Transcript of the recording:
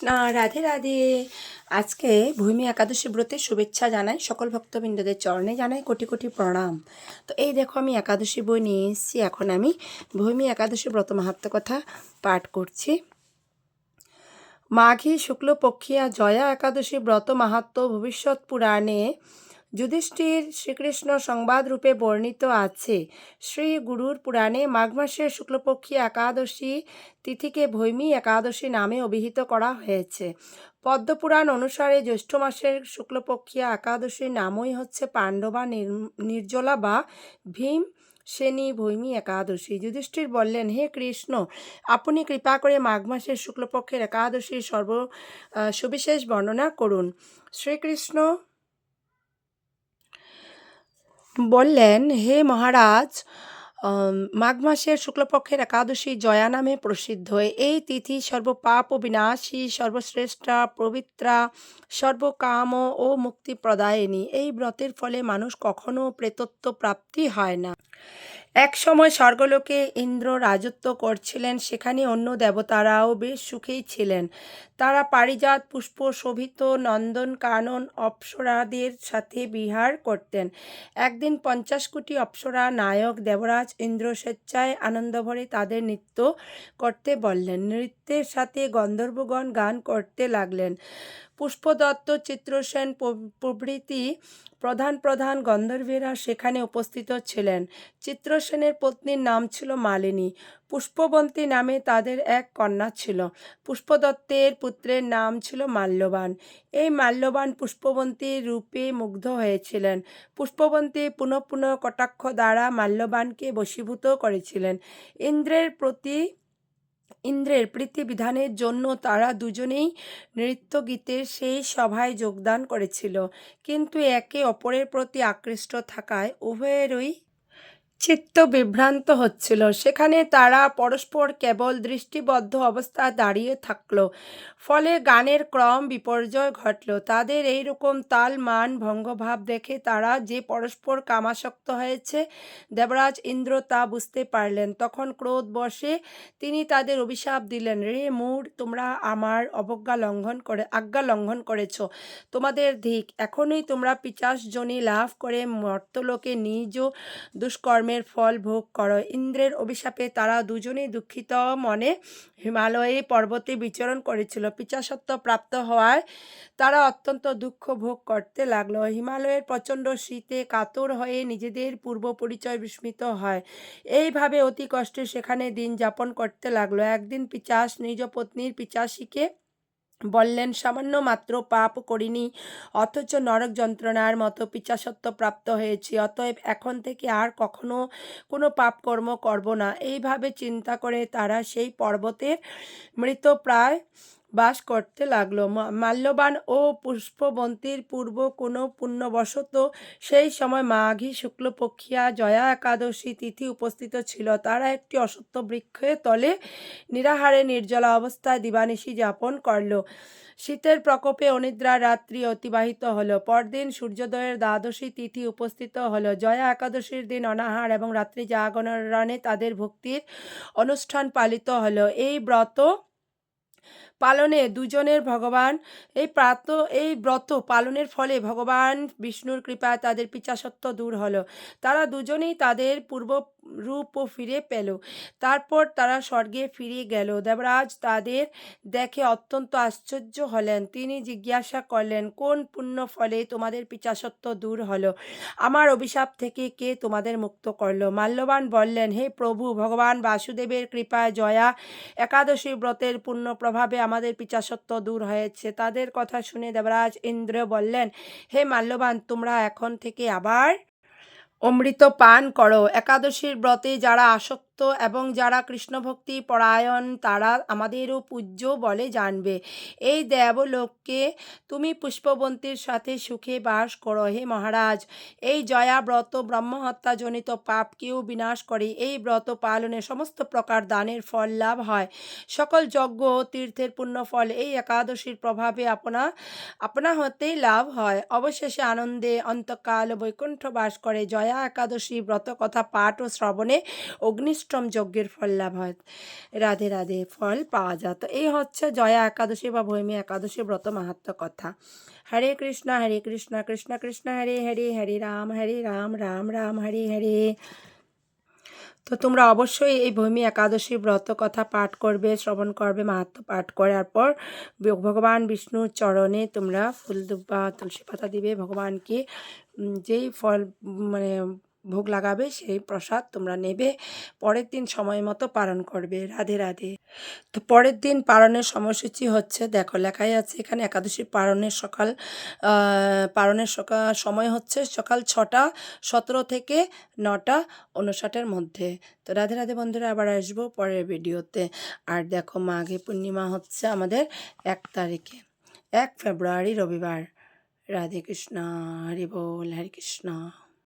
কৃষ্ণা, রাধে রাধে। আজকে ভূমি একাদশী ব্রতে শুভেচ্ছা জানাই সকল ভক্তবৃন্দদের চরণে, জানাই কোটি কোটি প্রণাম। তো এই দেখো আমি একাদশী বই নিয়ে এসেছি, এখন আমি ভূমি একাদশী ব্রত মাহাত্ম কথা পাঠ করছি। মাঘী, শুক্লপক্ষিয়া, জয়া একাদশী ব্রত মাহাত্ম ভবিষ্যৎ পুরাণে যুধিষ্ঠির শ্রীকৃষ্ণ সংবাদ রূপে বর্ণিত আছে। শ্রী গুরুর পুরাণে মাঘ মাসের শুক্লপক্ষী একাদশী তিথিকে ভৈমী একাদশী নামে অভিহিত করা হয়েছে। পদ্মপুরাণ অনুসারে জ্যৈষ্ঠ মাসের শুক্লপক্ষিয়া একাদশীর নামই হচ্ছে পাণ্ডবা নির- নির্জলা বা ভীম সেনী ভৈমী একাদশী। যুধিষ্ঠির বললেন, হে কৃষ্ণ, আপনি কৃপা করে মাঘ মাসের শুক্লপক্ষের একাদশীর সর্ব সুবিশেষ বর্ণনা করুন। শ্রীকৃষ্ণ বললেন হে মহারাজ আম, মাঘ মাসের শুক্লপক্ষের একাদশী জয়া নামে প্রসিদ্ধ। এই তিথি সর্বপাপ ও বিনাশী, সর্বশ্রেষ্ঠা, পবিত্রা, সর্বকাম ও মুক্তি প্রদায়িনী। এই ব্রতের ফলে মানুষ কখনো প্রেতত্ব প্রাপ্তি হয় না। এক সময় স্বর্গলোকে ইন্দ্র রাজত্ব করছিলেন, সেখানে অন্য দেবতারাও বেশ সুখেই ছিলেন। তারা পারিজাত, পুষ্প, শোভিত, নন্দন, কানন, অপ্সরাদের সাথে বিহার করতেন। একদিন পঞ্চাশ কোটি অপ্সরা নায়ক দেবরাজ ইন্দ্র স্বেচ্ছায় আনন্দভরে তাদের নৃত্য করতে বললেন। নৃত্যের সাথে গন্ধর্বগণ গান করতে লাগলেন। পুষ্পদত্ত, চিত্রসেন প্রভৃতি প্রধান প্রধান গন্ধর্বেরা সেখানে উপস্থিত ছিলেন। চিত্রসেনের পত্নীর নাম ছিল মালিনী। পুষ্পবন্তী নামে তাদের এক কন্যা ছিল। পুষ্পদত্তের পুত্রের নাম ছিল মাল্যবান। এই মাল্যবান পুষ্পবন্তী রূপে মুগ্ধ হয়েছিলেন। পুষ্পবন্তী পুনঃ পুনঃ কটাক্ষ দ্বারা মাল্যবানকে বশীভূত করেছিলেন। ইন্দ্রের প্রতি ইন্দ্রের প্রীতিবিধানের জন্য তারা দুজনেই নৃত্য গীতের সেই সভায় যোগদান করেছিল। কিন্তু একে অপরের প্রতি আকৃষ্ট থাকায় উভয়েরই চিত্ত বিভ্রান্ত হচ্ছিল। সেখানে তারা পরস্পর কেবল দৃষ্টিবদ্ধ অবস্থায় দাঁড়িয়ে থাকল। ফলে গানের ক্রম বিপর্যয় ঘটল। তাদের এই রকম তাল, মান, ভঙ্গভাব দেখে তারা যে পরস্পর কামাসক্ত হয়েছে, দেবরাজ ইন্দ্র তা বুঝতে পারলেন। তখন ক্রোধ বসে তিনি তাদের অভিশাপ দিলেন, রে মূর তোমরা আমার অবজ্ঞা লঙ্ঘন করে, আজ্ঞা লঙ্ঘন করেছ। তোমাদের ধিক এখনই তোমরা পিচাস জনি লাভ করে মর্তলোকে নিজ দুষ্কর্মের ফল ভোগ করো। ইন্দ্রের অভিশাপে তারা দুজনেই দুঃখিত মনে হিমালয়ে পর্বতে বিচরণ করেছিল। পিচাসত্ব প্রাপ্ত হওয়ায় তারা অত্যন্ত দুঃখ ভোগ করতে লাগল। হিমালয়ের প্রচণ্ড শীতে কাতর হয়ে নিজেদের পূর্ব পরিচয় বিস্মিত হয়। এইভাবে অতি কষ্টে সেখানে দিন যাপন করতে লাগল। একদিন পিচাস নিজ পত্নীর পিচাসীকে বললেন, সামান্য মাত্র পাপ করিনি, অথচ নরক যন্ত্রণার মতো পিচাসত্ব প্রাপ্ত হয়েছি, অতএব এখন থেকে আর কখনো কোনো পাপকর্ম করব না। এইভাবে চিন্তা করে তারা সেই পর্বতের মৃতপ্রায় বাস করতে লাগল। মাল্যবান ও পুষ্পবন্তীর পূর্ব কোনো পুণ্যবশত সেই সময় মাঘী শুক্লপক্ষিয়া জয়া একাদশী তিথি উপস্থিত ছিল। তারা একটি অসত্য বৃক্ষের তলে নিরাহারে নির্জলা অবস্থায় দিবানিশি যাপন করল। শীতের প্রকোপে অনিদ্রা রাত্রি অতিবাহিত হলো। পরদিন সূর্যোদয়ের দ্বাদশী তিথি উপস্থিত হলো। জয়া একাদশীর দিন অনাহার এবং রাত্রি জাগরণে তাদের ভক্তির অনুষ্ঠান পালিত হলো। এই ব্রত পালনে দুজনের ভগবান। এই প্রাত এই ব্রত পালনের ফলে ভগবান বিষ্ণুর কৃপায় তাদের পিচাসত্ব দূর হলো। তারা দুজনেই তাদের পূর্ব রূপ ও ফিরে পেল। তারপর তারা স্বর্গে ফিরে গেল। দেবরাজ তাদের দেখে অত্যন্ত আশ্চর্য হলেন। তিনি জিজ্ঞাসা করলেন, কোন পুণ্য ফলে তোমাদের পিচাসত্ব দূর হলো? আমার অভিশাপ থেকে কে তোমাদের মুক্ত করল? মাল্যবান বললেন, হে প্রভু, ভগবান বাসুদেবের কৃপায় জয়া একাদশী ব্রতের পূর্ণ প্রভাবে আমাদের পিচাসত্ব দূর হয়েছে। তাদের কথা শুনে দেবরাজ ইন্দ্র বললেন, হে মাল্যবান, তোমরা এখন থেকে আবার অমৃত পান করো। একাদশীর ব্রতে যারা আসক্ত এবং যারা কৃষ্ণভক্তি পরায়ণ, তারা আমাদেরও পূজ্য বলে জানবে। এই দেবলোককে তুমি পুষ্পবন্তীর সাথে সুখে বাস করো হে মহারাজ। এই জয়া ব্রত ব্রহ্মহত্যাজনিত পাপকেও বিনাশ করে। এই ব্রত পালনে সমস্ত প্রকার দানের ফল লাভ হয়। সকল যজ্ঞ ও তীর্থের পুণ্য ফল এই একাদশীর প্রভাবে আপনা আপনা হতেই লাভ হয়। অবশেষে আনন্দে অন্তকাল বৈকুণ্ঠ বাস করে। জয়া একাদশী ব্রত কথা পাঠ ও শ্রবণে অগ্নিষ্ঠ অষ্টম যজ্ঞের ফল লাভ হয়। রাধে রাধে ফল পাওয়া যায়। তো এই হচ্ছে জয়া একাদশী বা ভৈমী একাদশী ব্রত মাহাত্ম কথা। হরে কৃষ্ণ হরে কৃষ্ণ কৃষ্ণ কৃষ্ণ, হরে হরে হরে রাম হরে রাম রাম রাম, হরে হরে। তো তোমরা অবশ্যই এই ভূমি একাদশী ব্রত কথা পাঠ করবে, শ্রবণ করবে, মাহাত্ম পাঠ করার পর ভগবান বিষ্ণুর চরণে তোমরা ফুল, দুব্বা, তুলসী পাতা দিবে। ভগবানকে যেই ফল মানে ভোগ লাগাবে, সেই প্রসাদ তোমরা নেবে। পরের দিন সময় মতো পালন করবে। রাধে রাধে। তো পরের দিন পালনের সময়সূচি হচ্ছে, দেখো লেখাই আছে এখানে, একাদশী পালনের সকাল পালনের সকাল সময় হচ্ছে সকাল ছটা, সতেরো থেকে নটা উনষাটের মধ্যে। তো রাধে রাধে বন্ধুরা, আবার আসব পরের ভিডিওতে। আর দেখো মাঘে পূর্ণিমা হচ্ছে আমাদের এক তারিখে, এক ফেব্রুয়ারি রবিবার। রাধে কৃষ্ণ, হরি বল, হরে কৃষ্ণ।